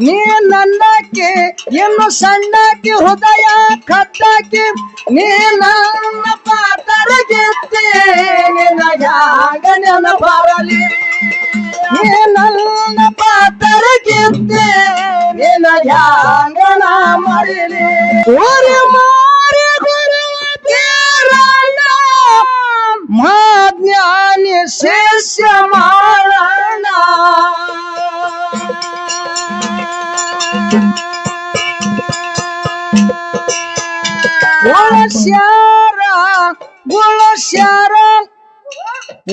ನೀ ನನ್ನಕ್ಕೆ, ಇನ್ನು ಸಣ್ಣಕ್ಕೆ ಹೃದಯ ಕಟ್ಟಕ್ಕೆ ನೀ ನನ್ನ ಪಾತ್ರ ನಿನಗಾಗ ನೆನ ಬರಲಿ ನೀ ನನ್ನ ಪಾತರ ಗೆದ್ದೆ ನಿನಗಾಗ ನಾ ಮರಿಲಿ ಓರಿ ಮಾರಿ ಗುರುವ ಬೀರಣ್ಣ ಮಾಜ್ಞಾನಿ ಶಿಷ್ಯ ಮಾರಣ ಉಳಸ್ಯಾರ ಉಳಸ್ಯಾರ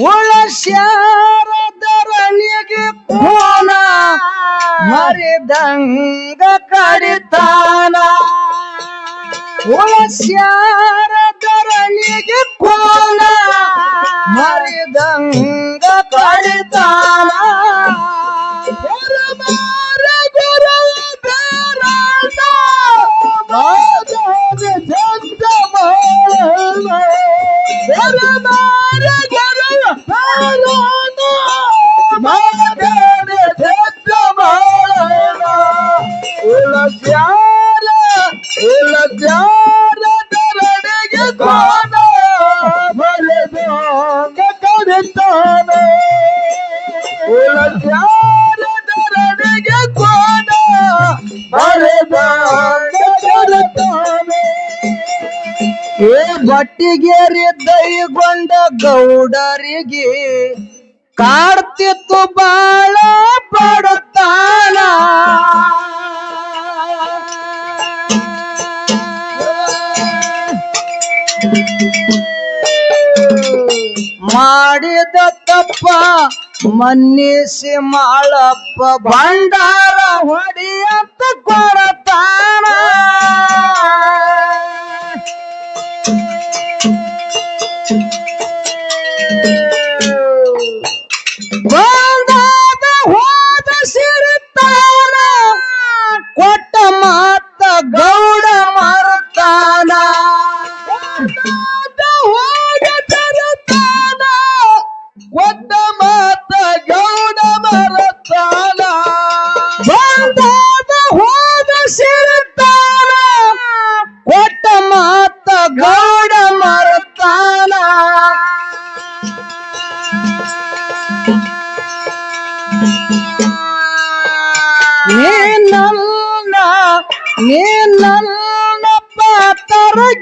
ಉಳಸ್ಯಾರ ಧರಣಿಗೆ ಕೋನ ಮರಿದಂಗ ಕಡಿತಾನ. ಉಳಸ್ಯಾರ ಧರಣಿಗೆ ಕೋನ ಮರಿದಂಗ ಕಡಿತಾನ. ಗುರುಮಾರ 아담의 된다말로 바라바라 바라 바라나 아담의 된다말로 올라가라 올라가라 ಏ ಬಟ್ಟಿಗೇರಿ ದೈಗೊಂಡ ಗೌಡರಿಗೆ ಕಾಡ್ತಿತ್ತು ಬಾಳ ಪಡುತ್ತಾನ ಮಾಡಿದ ತಪ್ಪ ಮನ್ನಿಸಿ ಮಾಳಪ್ಪ ಭಂಡಾರ ಹೊಡಿಯಂತ ಕೊಡತಾನ Tchau.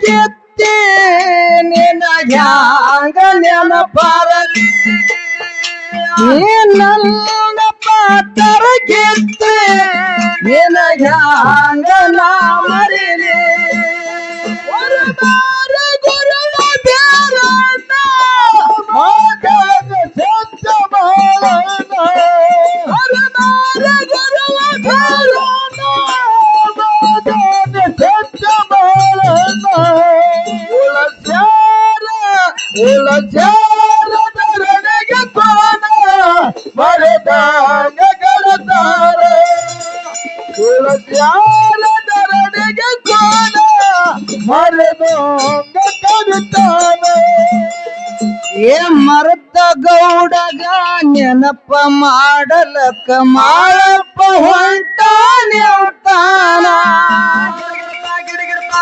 ಗೆದ್ದೆ ನಿನಗ್ಯಾಂಗ ನೆನಪರಲಿ. ನೀನಲ್ಲ ಕೋನ ಮರೆದಾಗ ಗೆಳತಾರೆ ತುಳಸ್ಯಾರ ಧರಣಿಗೆ ಕೋನ ಮರೆದೋಂಗ ಕವಿತಾನೆ. ಏ ಮರದ ಗೌಡಗ ನೆನಪ ಮಾಡಲಕ್ಕ ಮಾಡಪ್ಪ ಹೊಂಟಾನೆ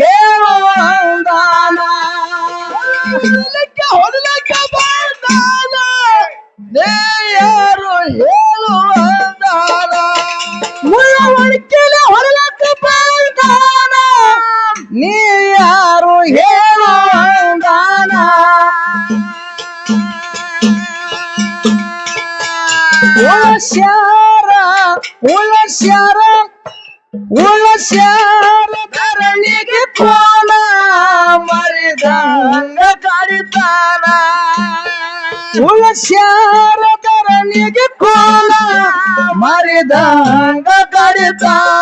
ಹೇಳುವಂದಾನ ಹೊಡೆಲಕ್ಕ ಹೊಡೆಲಕ್ಕ ಬಂದಾನ ಯಾರು ಹೇಳುವಂದಾನ ಮುಳ್ಳವಣಿಕೆಲೆ ಹೊಡೆಲಕ್ಕ ಬಂದಾನ ನೀ ಯಾರು ಹೇಳುವಂದಾನ ಉಳಸ್ಯಾರ ಉಳಸ್ಯಾರ ಉಳಸ್ಯಾರ ಉಳಸ್ಯಾರ ಕೋಲ ಮರಿದಾಂಗ ಕಡಿತಾನ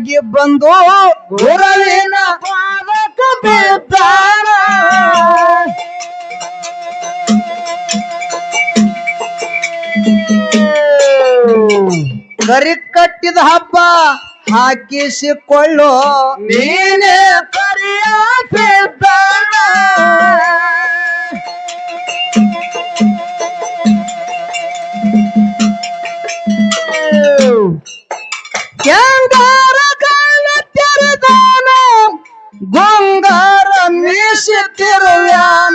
ಮಾಯಾಗಿ ಬಂದು ಗುರವಿನ ಪಾದಕ ಬಿದ್ದಾರ ಕರಿ ಕಟ್ಟಿದ ಹಬ್ಬ ಹಾಕಿಸಿಕೊಳ್ಳು ನೀನೇ ಕರಿಯ ಬಿದ್ದಾರ ಕೆಂಗಾರ Quiero ver.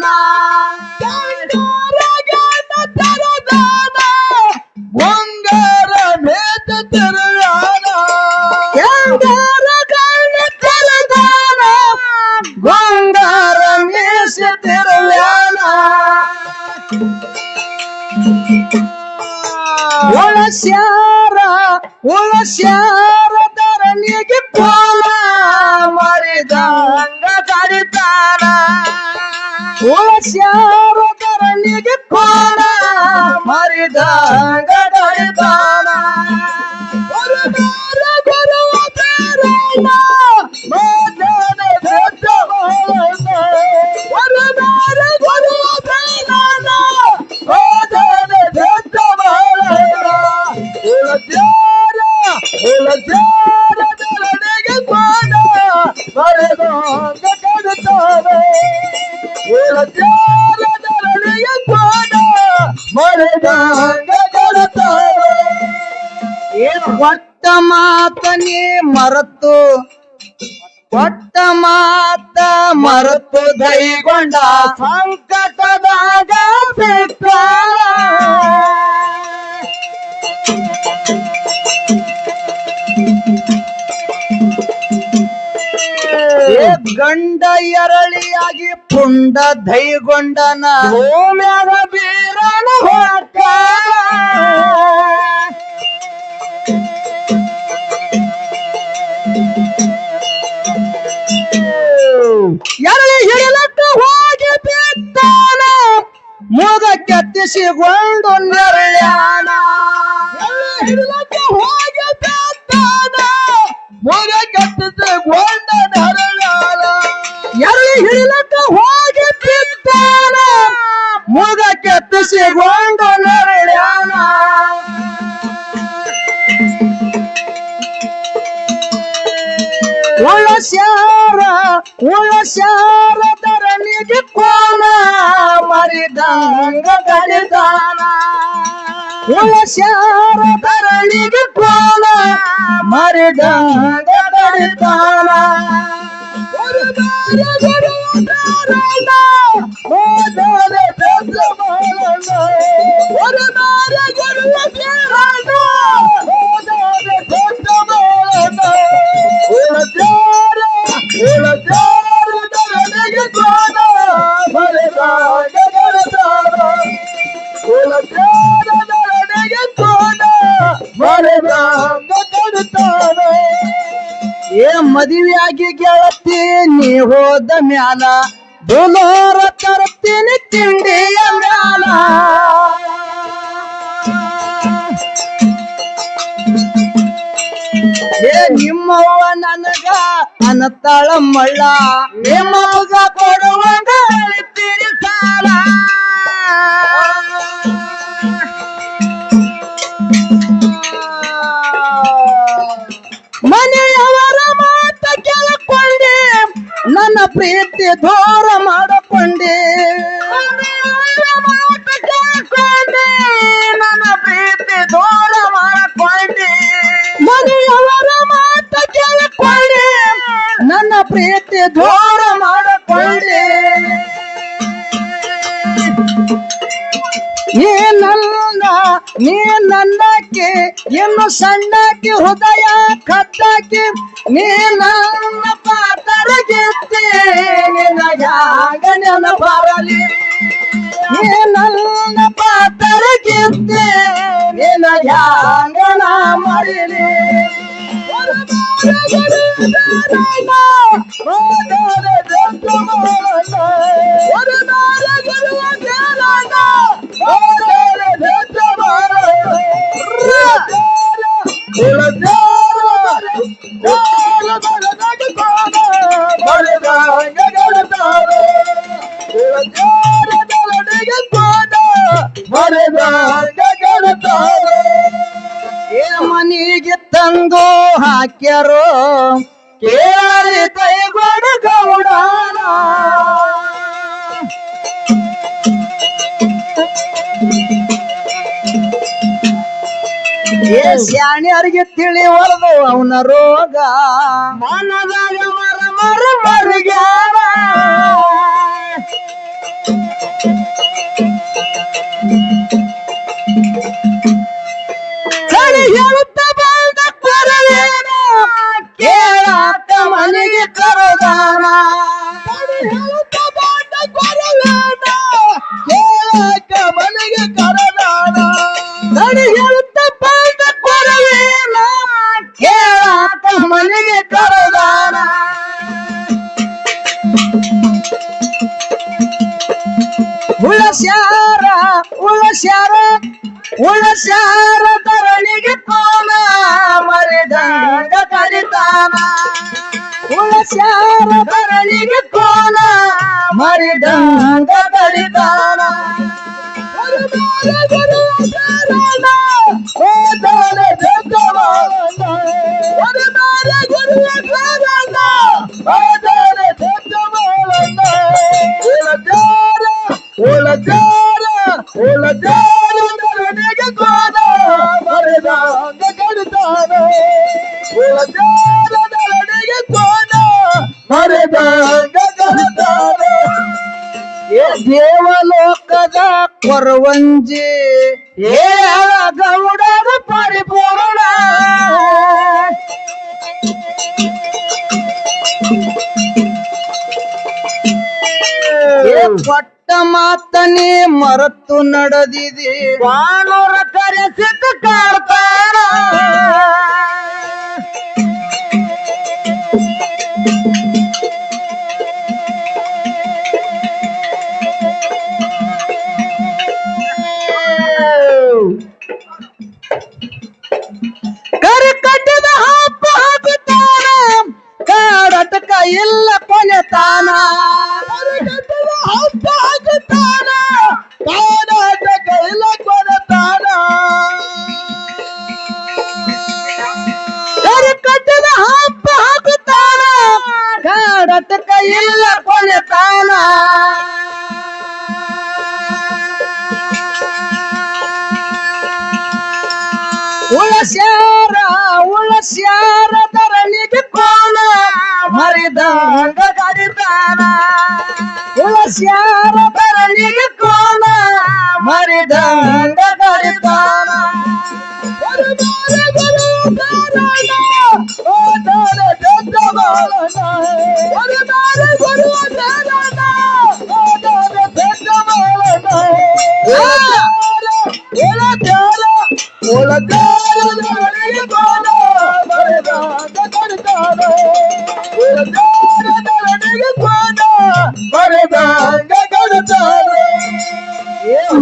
ಮರೆತು ಕೊಟ್ಟ ಮಾತ ಮರೆತು ದೈಗೊಂಡ ಸಂಕಟದಾಗ ಗಂಡ ಎರಳಿಯಾಗಿ ಪುಂಡ ದೈಗೊಂಡನ ಓಮ್ಯಾಗ ಬೀರನ ಹೊಕ್ಕ ಎರಳಿ ಹಿಡಿಲಟ್ಟು ಹೋಗಿ ಬಿದ್ದಾನ. ಮೂಗ ಕೆತ್ತಿಸಿಕೊಂಡು ನೆರಳ್ಯಾನ ಹಿಡಿಲಟ್ಟು ಹೋಗಿ ಬಿದ್ದಾನ. ಮೂಗ ಕೆತ್ತಿಸಿಕೊಂಡ ನೆರಳ್ಯಾನ. ಎಲ್ಲಿ ಹಿಡಿಲಟ್ಟು ಹೋಗಿ ಬಿದ್ದಾನ. ಮೂಗ ಕೆತ್ತಿಸಿಕೊಂಡು ನೆರಳ್ಯಾನ. ಉಳಸ್ಯಾರ ಉಳಸ್ಯಾರ ಧರಣಿಗೆ ಕೋನ ಮರಿದಂಗ ಕಡಿದಾನ ಉಳಸ್ಯಾರ ಧರಣಿಗೆ ಕೋನ ಮರಿದಂಗ ಕಡಿದಾನ ಏ ಮದುವೆಯಾಗಿ ಗೆಳತಿ ನೀ ಹೋದ ಮ್ಯಾಲ ದುಲೋರ ತರ್ತೀನಿ ತಿಂಡಿಯ ಮ್ಯಾಲ. ಏ ನಿಮ್ಮವ್ವ ನನಗ ಅನ್ನತಾಳ ಮಳ್ಳ, ನಿಮ್ಮವ್ಗ ಕೊಡುವಂಗ ಅಳಿತೀರಿ ಸಾಲ. ಪ್ರೀತಿ ದೂರ ಮಾಡಕೊಂಡೆ. ನನ್ನ ಪ್ರೀತಿ ದೂರ ಮಾಡಕೊಂಡೆ. ಮನೆಯವರ ಮಾತ ಕೇಳಿಕೊಂಡೆ. ನನ್ನ ಪ್ರೀತಿ ದೂರ ಮಾಡಕೊಂಡೆ. ನೀ ನನ್ನ ನೀ ನನ್ನಕ್ಕೆ ಇನ್ನು ಸಣ್ಣಕ್ಕೆ ಹೃದಯ ಕಟ್ಟಕ್ಕೆ ನೀ ನನ್ನ ನೆನಪರಲಿ ನೀ ನನ್ನ ಪಾತರ ಗೆದ್ದೆ? ನಿನಗಾಗ ನಾ ಮರಿಲಿ ಏ ಮನಿಗೆ ತಂದು ಹಾಕ್ಯಾರೋ? ಕೇಳಿ ಕೈಗೊಡ ಗೌಡ ಶಾಣ್ಯರಿಗೆ ತಿಳಿವಲ್ದು ಅವನ ರೋಗ. ಮನದಾಗ ಮರ ಮರ ಮರುಗ್ಯಾರ. ಸರಿ পারে ತರಣಿಗೆ ಕೋಲ ಮರಿದಂಗ ಕರಿತಾನ ದೇವಲೋಕದ ಕೊರವಂಜಿ. ಗೌಡರ ಪರಿಪೂರ್ಣ. ಪಟ್ಟ ಮಾತನೇ ಮರತ್ತು ನಡೆದಿದೆ. ವಾನೂರ ಕರೆಸಿದ ಕಾಡ್ತಾರ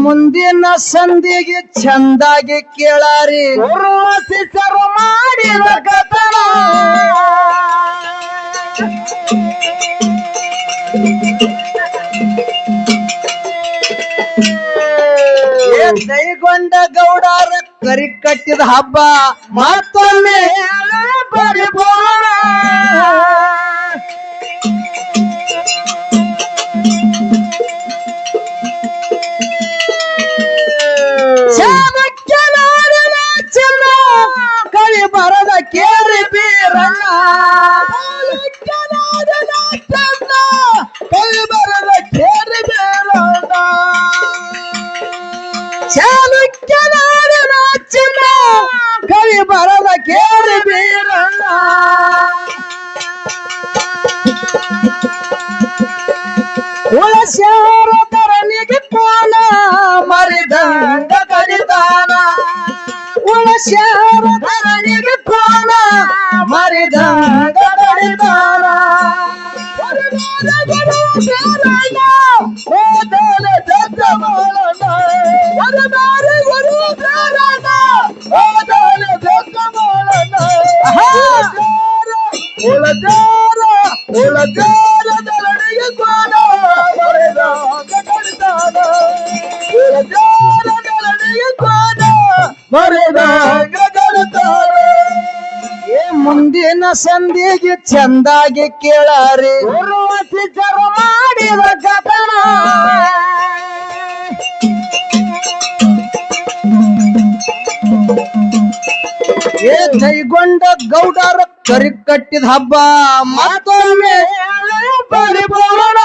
ಮುಂದಿನ ಸಂಧಿಗೆ ಚಂದಾಗಿ ಕೇಳಾರಿ. ಶಿಷ್ಯರು ಮಾಡಿದ ಕಥನ. ಕೈಗೊಂಡ ಗೌಡರ ಕರಿ ಕಟ್ಟಿದ ಹಬ್ಬ ಮತ್ತೊಮ್ಮೆ ಪರಿಪೂರ್ಣ ಸಂದಿಗೆ ಚಂದಾಗಿ ಕೇಳಾರಿ. ಸಿದ್ಧರು ಮಾಡಿದ ಕಥನ. ಏ ಕೈಗೊಂಡ ಗೌಡರ ಕರಿ ಕಟ್ಟಿದ ಹಬ್ಬ ಮತ್ತೊಮ್ಮೆ ಪರಿಪೂರ್ಣ.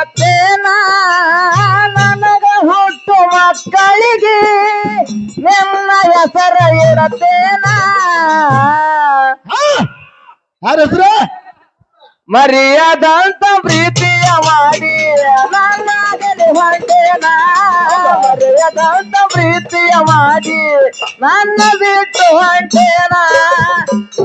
ಆಗತ್ತೇನ ನನಗ ಹುಟ್ಟು ಮಕ್ಕಳಿಗೆ ನಿಮ್ಮ ಹೆಸರ ಇರತ್ತೇನ ಯಾರ ಹೆಸರು? ಮರ್ಯಾದಂತ ಪ್ರೀತಿಯ ಮಾಡಿ ನನ್ನಾಗಲಿ ಹೊರಟೇನ ಮರ್ಯಾದಂತ ಪ್ರೀತಿಯ ಮಾಡಿ ನನ್ನ ಬಿಟ್ಟು ಹೊಂಟೇನ